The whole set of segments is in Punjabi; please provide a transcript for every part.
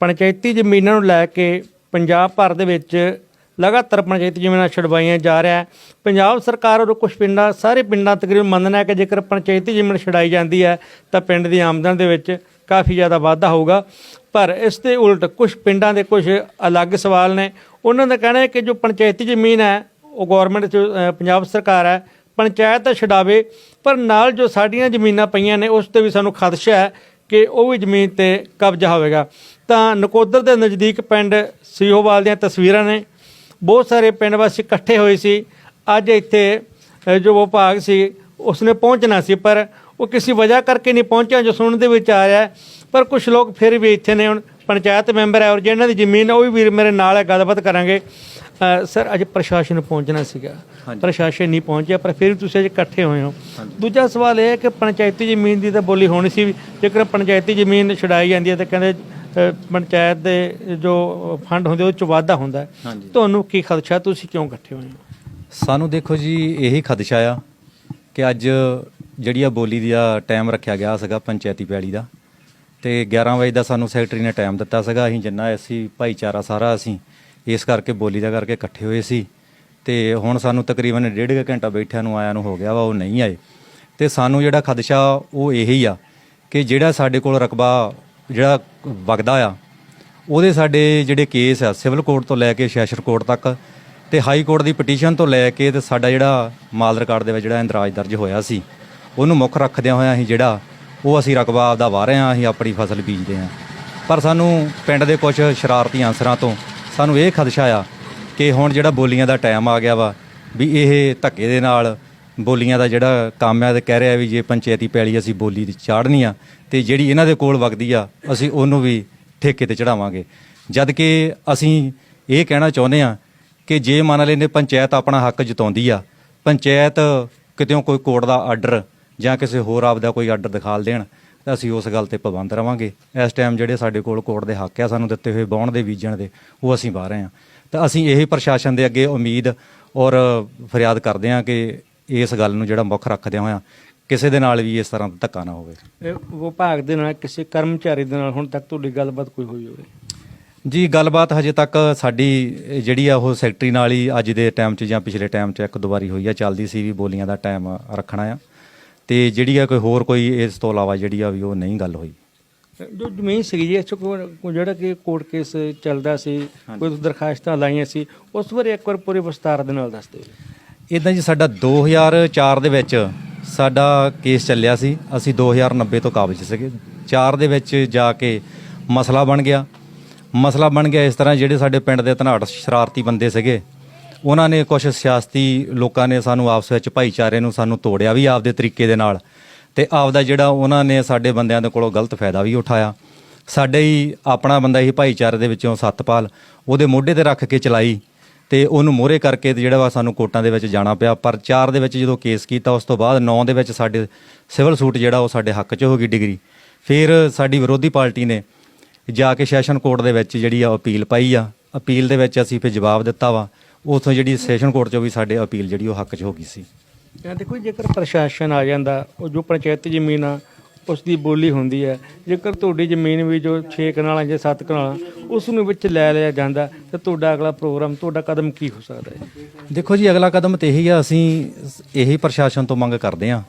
ਪੰਚਾਇਤੀ ਜ਼ਮੀਨਾਂ ਨੂੰ ਲੈ ਕੇ ਪੰਜਾਬ ਭਰ ਦੇ ਵਿੱਚ ਲਗਾਤਾਰ ਪੰਚਾਇਤੀ ਜ਼ਮੀਨਾਂ ਛਡਵਾਈਆਂ ਜਾ ਰਿਹਾ ਹੈ। ਪੰਜਾਬ ਸਰਕਾਰ ਔਰ ਕੁਝ ਪਿੰਡਾਂ, ਸਾਰੇ ਪਿੰਡਾਂ ਤਕਰੀਬਨ ਮੰਨਣਾ ਹੈ ਕਿ ਜੇਕਰ ਪੰਚਾਇਤੀ ਜ਼ਮੀਨ ਛਡਾਈ ਜਾਂਦੀ ਹੈ, ਤਾਂ ਪਿੰਡ ਦੀ ਆਮਦਨ ਦੇ ਵਿੱਚ ਕਾਫੀ ਜ਼ਿਆਦਾ ਵਾਧਾ ਹੋਊਗਾ। ਪਰ ਇਸ ਦੇ ਉਲਟ ਕੁਝ ਪਿੰਡਾਂ ਦੇ ਕੁਝ ਅਲੱਗ ਸਵਾਲ ਨੇ। ਉਹਨਾਂ ਦਾ ਕਹਿਣਾ ਹੈ ਕਿ ਜੋ ਪੰਚਾਇਤੀ ਜ਼ਮੀਨ ਹੈ, ਉਹ ਗਵਰਨਮੈਂਟ ਪੰਜਾਬ ਸਰਕਾਰ ਹੈ, ਪੰਚਾਇਤ ਤਾਂ ਛਡਾਵੇ, ਪਰ ਨਾਲ ਜੋ ਸਾਡੀਆਂ ਜ਼ਮੀਨਾਂ ਪਈਆਂ ਨੇ, ਉਸ ਤੇ ਵੀ ਸਾਨੂੰ ਖਦਸ਼ਾ ਹੈ ਕਿ ਉਹ ਵੀ ਜ਼ਮੀਨ ਤੇ ਕਬਜ਼ਾ ਹੋਵੇਗਾ। ਤਾਂ ਨਕੋਦਰ ਦੇ ਨਜ਼ਦੀਕ ਪਿੰਡ ਸੀਹੋਵਾਲ ਦੀਆਂ ਤਸਵੀਰਾਂ ਨੇ। ਬਹੁਤ ਸਾਰੇ ਪਿੰਡ ਵਾਸੀ ਇਕੱਠੇ ਹੋਏ ਸੀ। ਅੱਜ ਇੱਥੇ ਜੋ ਵਿਭਾਗ ਸੀ ਉਸਨੇ ਪਹੁੰਚਣਾ ਸੀ ਪਰ ਉਹ ਕਿਸੇ ਵਜ੍ਹਾ ਕਰਕੇ ਨਹੀਂ ਪਹੁੰਚਿਆ ਜੋ ਸੁਣਨ ਦੇ ਵਿੱਚ ਆ ਰਿਹਾ। ਪਰ ਕੁਝ ਲੋਕ ਫਿਰ ਵੀ ਇੱਥੇ ਨੇ ਹੁਣ ਪੰਚਾਇਤ ਮੈਂਬਰ ਹੈ ਔਰ ਜਿਹਨਾਂ ਦੀ ਜ਼ਮੀਨ ਉਹ ਵੀ ਵੀਰ ਮੇਰੇ ਨਾਲ ਹੈ ਗੱਲਬਾਤ ਕਰਾਂਗੇ। ਸਰ ਅੱਜ ਪ੍ਰਸ਼ਾਸਨ ਪਹੁੰਚਣਾ ਸੀਗਾ। ਪ੍ਰਸ਼ਾਸਨ ਨਹੀਂ ਪਹੁੰਚਿਆ ਪਰ ਫਿਰ ਤੁਸੀਂ ਅੱਜ ਇਕੱਠੇ ਹੋਏ ਹੋ। ਦੂਜਾ ਸਵਾਲ ਇਹ ਹੈ ਕਿ ਪੰਚਾਇਤੀ ਜ਼ਮੀਨ ਦੀ ਤਾਂ ਬੋਲੀ ਹੋਣੀ ਸੀ ਜੇਕਰ ਪੰਚਾਇਤੀ ਜ਼ਮੀਨ ਛਡਾਈ ਜਾਂਦੀ ਹੈ ਤਾਂ ਕਹਿੰਦੇ ਪੰਚਾਇਤ ਦੇ ਜੋ ਫੰਡ ਹੁੰਦੇ ਉਹ ਚ ਵਾਧਾ ਹੁੰਦਾ ਹੈ। ਤੁਹਾਨੂੰ ਕੀ ਖਦਸ਼ਾ? ਤੁਸੀਂ ਕਿਉਂ ਇਕੱਠੇ ਹੋਏ ਹੋ? ਸਾਨੂੰ ਦੇਖੋ ਜੀ ਇਹੀ ਖਦਸ਼ਾ ਆ ਕਿ ਅੱਜ ਜਿਹੜੀ ਆ ਬੋਲੀ ਦਾ ਟਾਈਮ ਰੱਖਿਆ ਗਿਆ ਸੀਗਾ ਪੰਚਾਇਤੀ ਪੈਲੀ ਦਾ ਤੇ 11 ਵਜੇ ਦਾ ਸਾਨੂੰ ਸੈਕਟਰੀ ਨੇ ਟਾਈਮ ਦਿੱਤਾ ਸੀਗਾ ਅਸੀਂ ਜਿੰਨਾ ਅਸੀਂ ਭਾਈਚਾਰਾ ਸਾਰਾ ਅਸੀਂ ਇਸ ਕਰਕੇ ਬੋਲੀ ਦਾ ਕਰਕੇ ਇਕੱਠੇ ਹੋਏ ਸੀ ਤੇ ਹੁਣ ਸਾਨੂੰ ਤਕਰੀਬਨ ਡੇਢ ਕੁ ਘੰਟਾ ਬੈਠਿਆਂ ਨੂੰ ਆਇਆ ਨੂੰ ਹੋ ਗਿਆ ਵਾ ਉਹ ਨਹੀਂ ਆਏ। ਤੇ ਸਾਨੂੰ ਜਿਹੜਾ ਖਦਸ਼ਾ ਉਹ ਇਹੀ ਆ ਕਿ ਜਿਹੜਾ ਸਾਡੇ ਕੋਲ ਰਕਬਾ ਜਿਹੜਾ ਵਗਦਾ ਆ, ਉਹਦੇ ਸਾਡੇ ਜਿਹੜੇ ਕੇਸ ਆ, ਸਿਵਲ ਕੋਰਟ ਤੋਂ ਲੈ ਕੇ ਸੈਸ਼ਨ ਕੋਰਟ ਤੱਕ ਤੇ ਹਾਈ ਕੋਰਟ ਦੀ ਪਟੀਸ਼ਨ ਤੋਂ ਲੈ ਕੇ ਤੇ ਸਾਡਾ ਜਿਹੜਾ ਮਾਲ ਰਿਕਾਰਡ ਦੇ ਵਿੱਚ ਜਿਹੜਾ ਇੰਦਰਾਜ ਦਰਜ ਹੋਇਆ ਸੀ, ਉਹਨੂੰ ਮੁੱਖ ਰੱਖਦਿਆਂ ਹੋਇਆਂ ਅਸੀਂ ਜਿਹੜਾ, ਉਹ ਅਸੀਂ ਰਕਬਾ ਆਪਦਾ ਵਾਹ ਰਹੇ ਹਾਂ ਅਸੀਂ ਆਪਣੀ ਫਸਲ ਬੀਜਦੇ ਹਾਂ। ਪਰ ਸਾਨੂੰ ਪਿੰਡ ਦੇ ਕੁਝ ਸ਼ਰਾਰਤੀ ਅਨਸਰਾਂ ਤੋਂ ਸਾਨੂੰ ਇਹ ਖਦਸ਼ਾ ਆ ਕਿ ਹੁਣ ਜਿਹੜਾ ਬੋਲੀਆਂ ਦਾ ਟਾਈਮ ਆ ਗਿਆ ਵਾ, ਵੀ ਇਹ ਧੱਕੇ ਦੇ ਨਾਲ ਬੋਲੀਆਂ ਦਾ ਜਿਹੜਾ ਕੰਮ ਹੈ, ਤੇ ਕਹਿ ਰਿਹਾ ਵੀ ਜੇ ਪੰਚਾਇਤੀ ਪੈਲੀ ਅਸੀਂ ਬੋਲੀ ਦੀ ਚਾੜਨੀ ਆ, ਤੇ ਜਿਹੜੀ ਇਹਨਾਂ ਦੇ ਕੋਲ ਵਗਦੀ ਆ, ਅਸੀਂ ਉਹਨੂੰ ਵੀ ਠੇਕੇ ਤੇ ਚੜਾਵਾਂਗੇ ਜਦ ਕਿ ਅਸੀਂ ਇਹ ਕਹਿਣਾ ਚਾਹੁੰਦੇ ਆ ਕਿ ਜੇ ਮੰਨ ਲੈਂਦੇ ਪੰਚਾਇਤ ਆਪਣਾ ਹੱਕ ਜਤਾਉਂਦੀ ਆ, ਪੰਚਾਇਤ ਕਿਤੇੋਂ ਕੋਈ ਕੋਰਟ ਦਾ ਆਰਡਰ ਜਾਂ ਕਿਸੇ ਹੋਰ ਆਪ ਦਾ ਕੋਈ ਆਰਡਰ ਦਿਖਾਲ ਦੇਣ, ਤਾਂ ਅਸੀਂ ਉਸ ਗੱਲ ਤੇ ਪਾਬੰਦ ਰਵਾਂਗੇ। ਇਸ ਟਾਈਮ ਜਿਹੜੇ ਸਾਡੇ ਕੋਲ ਕੋਰਟ ਦੇ ਹੱਕ ਆ, ਸਾਨੂੰ ਦਿੱਤੇ ਹੋਏ ਬੌਣ ਦੇ ਬੀਜਣ ਦੇ, ਉਹ ਅਸੀਂ ਬਾਹਰ ਰਹੇ ਹਾਂ। ਤਾਂ ਅਸੀਂ ਇਹ ਪ੍ਰਸ਼ਾਸਨ ਦੇ ਅੱਗੇ ਉਮੀਦ ਔਰ ਫਰਿਆਦ ਕਰਦੇ ਹਾਂ ਕਿ ਇਸ ਗੱਲ ਨੂੰ ਜਿਹੜਾ ਮੁੱਖ ਰੱਖਦਿਆਂ ਹੋਇਆਂ ਕਿਸੇ ਦੇ ਨਾਲ ਵੀ ਇਸ ਤਰ੍ਹਾਂ ਦਾ ਧੱਕਾ ਨਾ ਹੋਵੇ। ਇਹ ਵਿਭਾਗ ਦੇ ਨਾਲ ਕਿਸੇ ਕਰਮਚਾਰੀ ਦੇ ਨਾਲ ਹੁਣ ਤੱਕ ਤੁਹਾਡੀ ਗੱਲਬਾਤ ਕੋਈ ਹੋਈ ਹੋਵੇ? ਜੀ ਗੱਲਬਾਤ ਹਜੇ ਤੱਕ ਸਾਡੀ ਜਿਹੜੀ ਆ ਉਹ ਸੈਕਟਰੀ ਨਾਲ ਹੀ ਅੱਜ ਦੇ ਟਾਈਮ 'ਚ ਜਾਂ ਪਿਛਲੇ ਟਾਈਮ 'ਚ ਇੱਕ ਦੋ ਵਾਰੀ ਹੋਈ ਆ ਚੱਲਦੀ ਸੀ ਵੀ ਬੋਲੀਆਂ ਦਾ ਟਾਈਮ ਰੱਖਣਾ ਆ। ਤੇ ਜਿਹੜੀ ਆ ਕੋਈ ਹੋਰ ਕੋਈ ਇਸ ਤੋਂ ਇਲਾਵਾ ਜਿਹੜੀ ਆ ਵੀ ਉਹ ਨਹੀਂ ਗੱਲ ਹੋਈ। ਜੋ ਜ਼ਮੀਨ ਸੀਗੀ ਜੀ ਇਸ ਕੋਈ ਜਿਹੜਾ ਕਿ ਕੋਰਟ ਕੇਸ ਚੱਲਦਾ ਸੀ ਕੋਈ ਦਰਖਾਸਤਾਂ ਲਾਈਆਂ ਸੀ ਉਸ ਬਾਰੇ ਇੱਕ ਵਾਰ ਪੂਰੇ ਵਿਸਤਾਰ ਦੇ ਨਾਲ ਦੱਸ ਦਿਓ ਇਦਾਂ ਜੀ ਸਾਡਾ 2004 ਦੇ ਵਿੱਚ ਸਾਡਾ ਕੇਸ ਚੱਲਿਆ ਸੀ। ਅਸੀਂ 2090 ਤੋਂ ਕਾਬਜ ਸੀਗੇ। 4 ਦੇ ਵਿੱਚ ਜਾ ਕੇ ਮਸਲਾ ਬਣ ਗਿਆ। ਮਸਲਾ ਬਣ ਗਿਆ ਇਸ ਤਰ੍ਹਾਂ ਜਿਹੜੇ ਸਾਡੇ ਪਿੰਡ ਦੇ ਧਨਾੜ ਸ਼ਰਾਰਤੀ ਬੰਦੇ ਸੀਗੇ, ਉਹਨਾਂ ਨੇ ਕੁਝ ਸਿਆਸਤੀ ਲੋਕਾਂ ਨੇ ਸਾਨੂੰ ਆਪਸ ਵਿੱਚ ਭਾਈਚਾਰੇ ਨੂੰ ਸਾਨੂੰ ਤੋੜਿਆ ਵੀ ਆਪਦੇ ਤਰੀਕੇ ਦੇ ਨਾਲ। ਤੇ ਆਪਦਾ ਜਿਹੜਾ ਉਹਨਾਂ ਨੇ ਸਾਡੇ ਬੰਦਿਆਂ ਦੇ ਕੋਲੋਂ ਗਲਤ ਫਾਇਦਾ ਵੀ ਉਠਾਇਆ। ਸਾਡੇ ਹੀ ਆਪਣਾ ਬੰਦਾ ਹੀ ਭਾਈਚਾਰੇ ਦੇ ਵਿੱਚੋਂ ਸਤਪਾਲ, ਉਹਦੇ ਮੋਢੇ ਤੇ ਰੱਖ ਕੇ ਚਲਾਈ। ਤੇ ਉਹਨੂੰ ਮੋਹਰੇ ਕਰਕੇ ਜਿਹੜਾ ਵਾ ਸਾਨੂੰ ਕੋਰਟਾਂ ਦੇ ਵਿੱਚ ਜਾਣਾ ਪਿਆ। ਪਰ 4 ਦੇ ਵਿੱਚ ਜਦੋਂ ਕੇਸ ਕੀਤਾ, ਉਸ ਤੋਂ ਬਾਅਦ 9 ਦੇ ਵਿੱਚ ਸਾਡੇ ਸਿਵਲ ਸੂਟ ਜਿਹੜਾ ਉਹ ਸਾਡੇ ਹੱਕ 'ਚ ਹੋ ਗਈ ਡਿਗਰੀ। ਫਿਰ ਸਾਡੀ ਵਿਰੋਧੀ ਪਾਰਟੀ ਨੇ ਜਾ ਕੇ ਸੈਸ਼ਨ ਕੋਰਟ ਦੇ ਵਿੱਚ ਜਿਹੜੀ ਆ ਅਪੀਲ ਪਾਈ ਆ। ਅਪੀਲ ਦੇ ਵਿੱਚ ਅਸੀਂ ਫਿਰ ਜਵਾਬ ਦਿੱਤਾ ਵਾ। ਉਥੋਂ ਜਿਹੜੀ ਸੈਸ਼ਨ ਕੋਰਟ 'ਚੋਂ ਵੀ ਸਾਡੇ ਅਪੀਲ ਜਿਹੜੀ ਉਹ ਹੱਕ 'ਚ ਹੋ ਗਈ ਸੀ। ਦੇਖੋ ਜੇਕਰ ਪ੍ਰਸ਼ਾਸਨ ਆ ਜਾਂਦਾ, ਉਹ ਜੋ ਪੰਚਾਇਤੀ ਜ਼ਮੀਨ ਆ ਉਸ ਦੀ ਬੋਲੀ ਹੁੰਦੀ ਹੈ। ਜੇਕਰ ਤੁਹਾਡੀ ਜ਼ਮੀਨ ਵੀ ਜੋ 6 ਕਨਾਲਾਂ ਜਾਂ 7 ਕਨਾਲਾਂ ਉਸ ਨੂੰ ਵਿੱਚ ਲੈ ਲਿਆ ਜਾਂਦਾ, ਤਾਂ ਤੁਹਾਡਾ ਅਗਲਾ ਪ੍ਰੋਗਰਾਮ, ਤੁਹਾਡਾ ਕਦਮ ਕੀ ਹੋ ਸਕਦਾ ਹੈ? ਦੇਖੋ ਜੀ, ਅਗਲਾ ਕਦਮ ਤੇ ਇਹੀ ਆ, ਅਸੀਂ ਇਹੀ ਪ੍ਰਸ਼ਾਸਨ ਤੋਂ ਮੰਗ ਕਰਦੇ ਆ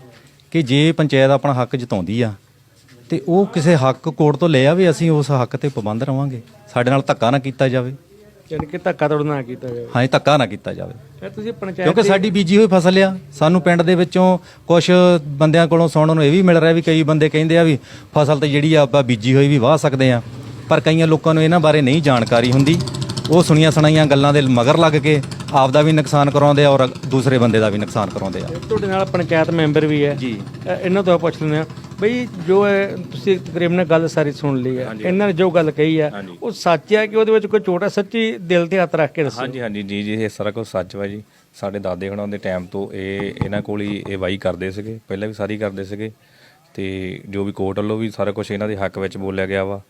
ਕਿ ਜੇ ਪੰਚਾਇਤ ਆਪਣਾ ਹੱਕ ਜਤਾਉਂਦੀ ਆ, ਤੇ ਉਹ ਕਿਸੇ ਹੱਕ ਕੋਰਟ ਤੋਂ ਲੈ ਆਵੇ, ਅਸੀਂ ਉਸ ਹੱਕ ਤੇ ਪਾਬੰਦ ਰਵਾਂਗੇ। ਸਾਡੇ ਨਾਲ ਧੱਕਾ ਨਾ ਕੀਤਾ ਜਾਵੇ। ਯਾਨੀ ਕਿ ਧੱਕਾ ਤੋੜ ਨਾ ਕੀਤਾ ਜਾਵੇ। ਹਾਂ ਜੀ ਧੱਕਾ ਨਾ ਕੀਤਾ ਜਾਵੇ। ਇਹ ਤੁਸੀਂ ਪੰਚਾਇਤ ਕਿਉਂਕਿ ਸਾਡੀ ਬੀਜੀ ਹੋਈ ਫਸਲ ਆ। ਸਾਨੂੰ ਪਿੰਡ ਦੇ ਵਿੱਚੋਂ ਕੁਝ ਬੰਦਿਆਂ ਕੋਲੋਂ ਸੁਣਨ ਨੂੰ ਇਹ ਵੀ ਮਿਲ ਰਿਹਾ ਵੀ ਕਈ ਬੰਦੇ ਕਹਿੰਦੇ ਆ ਵੀ ਫਸਲ ਤੇ ਜਿਹੜੀ ਆ ਆਪਾਂ ਬੀਜੀ ਹੋਈ ਵੀ ਵਾਹ ਸਕਦੇ ਆ। ਪਰ ਕਈਆਂ ਲੋਕਾਂ ਨੂੰ ਇਹਨਾਂ ਬਾਰੇ ਨਹੀਂ ਜਾਣਕਾਰੀ ਹੁੰਦੀ। ਉਹ ਸੁਣੀਆਂ ਸੁਣਾਈਆਂ ਗੱਲਾਂ ਦੇ ਮਗਰ ਲੱਗ ਕੇ ਆਪ ਦਾ ਵੀ ਨੁਕਸਾਨ ਕਰਾਉਂਦੇ ਆ ਔਰ ਦੂਸਰੇ ਬੰਦੇ ਦਾ ਵੀ ਨੁਕਸਾਨ ਕਰਾਉਂਦੇ ਆ। ਤੁਹਾਡੇ ਨਾਲ ਪੰਚਾਇਤ ਮੈਂਬਰ ਵੀ ਹੈ। ਜੀ। ਇਹਨਾਂ ਤੋਂ ਪੁੱਛ ਲੈਂਦੇ ਆ ਬਈ ਜੋ ਹੈ ਤੁਸੀਂ ਤਕਰੀਬਨ ਗੱਲ ਸਾਰੀ ਸੁਣ ਲਈ ਹੈ। ਇਹਨਾਂ ਨੇ ਜੋ ਗੱਲ ਕਹੀ ਹੈ ਉਹ ਸੱਚ ਹੈ ਕਿ ਉਹਦੇ ਵਿੱਚ ਕੋਈ ਛੋਟਾ ਸੱਚੀ ਦਿਲ ਤੇ ਹੱਥ ਰੱਖ ਕੇ ਦੱਸੋ? ਹਾਂਜੀ ਹਾਂਜੀ। ਜੀ ਜੀ ਇਹ ਸਾਰਾ ਕੁਝ ਸੱਚ ਵਾ ਜੀ। ਸਾਡੇ ਦਾਦੇ ਹੁਣਾਂ ਦੇ ਟਾਈਮ ਤੋਂ ਇਹ ਇਹਨਾਂ ਕੋਲ ਹੀ ਇਹ ਵਾਈ ਕਰਦੇ ਸੀਗੇ। ਪਹਿਲਾਂ ਵੀ ਸਾਰੀ ਕਰਦੇ ਸੀਗੇ। ਤੇ ਜੋ ਵੀ ਕੋਰਟ ਵੱਲੋਂ ਵੀ ਸਾਰਾ ਕੁਝ ਇਹਨਾਂ ਦੇ ਹੱਕ ਵਿੱਚ ਬੋਲਿਆ ਗਿਆ ਵਾ।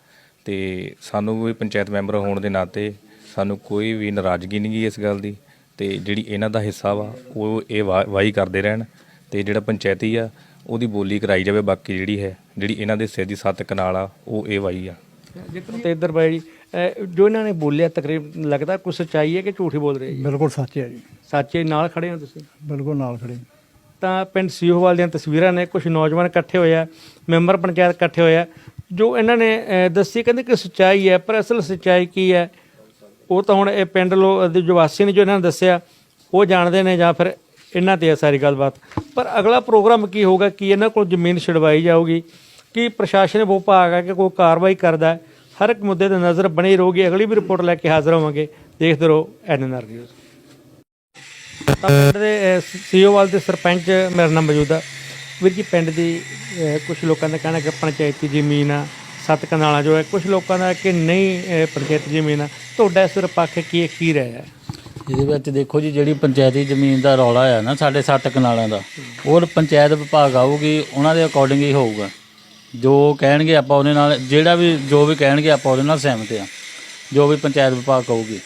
ਤੇ ਸਾਨੂੰ ਵੀ ਪੰਚਾਇਤ ਮੈਂਬਰ ਹੋਣ ਦੇ ਨਾਤੇ ਸਾਨੂੰ ਕੋਈ ਵੀ ਨਾਰਾਜ਼ਗੀ ਨਹੀਂ ਗੀ ਇਸ ਗੱਲ ਦੀ। ਤੇ ਜਿਹੜੀ ਇਹਨਾਂ ਦਾ ਹਿੱਸਾ ਵਾ ਉਹ ਇਹ ਵਾਈ ਕਰਦੇ ਰਹਿਣ। ਤੇ ਜਿਹੜਾ ਪੰਚਾਇਤੀ ਆ ਉਹਦੀ ਬੋਲੀ ਕਰਾਈ ਜਾਵੇ ਬਾਕੀ ਜਿਹੜੀ ਹੈ ਜਿਹੜੀ ਇਹਨਾਂ ਦੇ ਹਿੱਸੇ ਦੀ ਸੱਤ ਕਨਾਲ ਆ ਉਹ ਇਹ ਵਾਈ ਆ। ਜੇਕਰ ਤੇ ਇੱਧਰ ਬਾਈ ਜੀ ਅਹ ਜੋ ਇਹਨਾਂ ਨੇ ਬੋਲਿਆ ਤਕਰੀਬਨ ਲੱਗਦਾ ਕੁਝ ਸੱਚਾਈ ਹੈ ਕਿ ਝੂਠ ਹੀ ਬੋਲ ਰਹੇ ਜੀ? ਬਿਲਕੁਲ ਸੱਚ ਹੈ ਜੀ। ਸੱਚੇ ਨਾਲ ਖੜੇ ਹੋ ਤੁਸੀਂ? ਬਿਲਕੁਲ ਨਾਲ ਖੜੇ ਤਾਂ ਪਿੰਡ ਸੀਓਵਾਲ ਦੀਆਂ ਤਸਵੀਰਾਂ ਨੇ ਕੁਝ ਨੌਜਵਾਨ ਇਕੱਠੇ ਹੋਏ ਆ ਮੈਂਬਰ ਪੰਚਾਇਤ ਇਕੱਠੇ ਹੋਏ ਆ। ਜੋ ਇਹਨਾਂ ਨੇ ਅਹ, ਦੱਸੀ ਕਹਿੰਦੇ ਕਿ ਸੱਚਾਈ ਹੈ ਪਰ ਅਸਲ ਸੱਚਾਈ ਕੀ ਹੈ? ਉਹ ਤਾਂ ਹੁਣ ਇਹ ਪਿੰਡ ਲੋ ਦੇ ਜੋ ਵਾਸੀ ਨੇ ਜੋ ਇਹਨਾਂ ਨੇ ਦੱਸਿਆ ਉਹ ਜਾਣਦੇ ਨੇ ਜਾਂ ਫਿਰ ਇਹਨਾਂ ਤੇ ਹੈ ਸਾਰੀ ਗੱਲਬਾਤ। ਪਰ ਅਗਲਾ ਪ੍ਰੋਗਰਾਮ ਕੀ ਹੋਊਗਾ, ਕੀ ਇਹਨਾਂ ਕੋਲ ਜ਼ਮੀਨ ਛਡਵਾਈ ਜਾਊਗੀ, ਕੀ ਪ੍ਰਸ਼ਾਸਨ ਵਿਭਾਗ ਹੈ ਕਿ ਕੋਈ ਕਾਰਵਾਈ ਕਰਦਾ ਹੈ ਹਰ ਇੱਕ ਮੁੱਦੇ ਤੇ ਨਜ਼ਰ ਬਣੀ ਰਹੂਗੀ। ਅਗਲੀ ਵੀ ਰਿਪੋਰਟ ਲੈ ਕੇ ਹਾਜ਼ਰ ਹੋਵਾਂਗੇ। ਦੇਖਦੇ ਰਹੋ ਐਨਐਨਆਰ ਨਿਊਜ਼। ਤਾਂ ਪਿੰਡ ਦੇ ਸੀਓਵਾਲ ਦੇ ਸਰਪੰਚ ਮੇਰਾ ਨਾਮ ਮੌਜੂਦ ਆ। ਵੀਰ ਜੀ, ਪਿੰਡ ਦੀ ਕੁਝ ਲੋਕਾਂ ਦਾ ਕਹਿਣਾ ਕਿ ਪੰਚਾਇਤੀ ਜ਼ਮੀਨ ਆ, ਸੱਤ ਕਨਾਲਾਂ ਜੋ ਹੈ ਕੁਝ ਲੋਕਾਂ ਦਾ ਕਿ ਨਹੀਂ ਪੰਚਾਇਤੀ ਜ਼ਮੀਨ ਆ। ਤੁਹਾਡਾ ਇਸ ਪੱਖ ਕੀ ਕੀ ਰਿਹਾ ਹੈ ਇਹਦੇ ਵਿੱਚ ਦੇਖੋ ਜੀ, ਜਿਹੜੀ ਪੰਚਾਇਤੀ ਜ਼ਮੀਨ ਦਾ ਰੌਲਾ ਆ ਨਾ ਸਾਡੇ ਸੱਤ ਕਨਾਲਾਂ ਦਾ, ਉਹ ਪੰਚਾਇਤ ਵਿਭਾਗ ਆਊਗੀ, ਉਹਨਾਂ ਦੇ ਅਕੋਰਡਿੰਗ ਹੀ ਹੋਊਗਾ। ਜੋ ਕਹਿਣਗੇ ਆਪਾਂ ਉਹਦੇ ਨਾਲ, ਜਿਹੜਾ ਵੀ, ਜੋ ਵੀ ਕਹਿਣਗੇ ਆਪਾਂ ਉਹਦੇ ਨਾਲ ਸਹਿਮਤ ਆ, ਜੋ ਵੀ ਪੰਚਾਇਤ ਵਿਭਾਗ ਕਹੂਗੀ।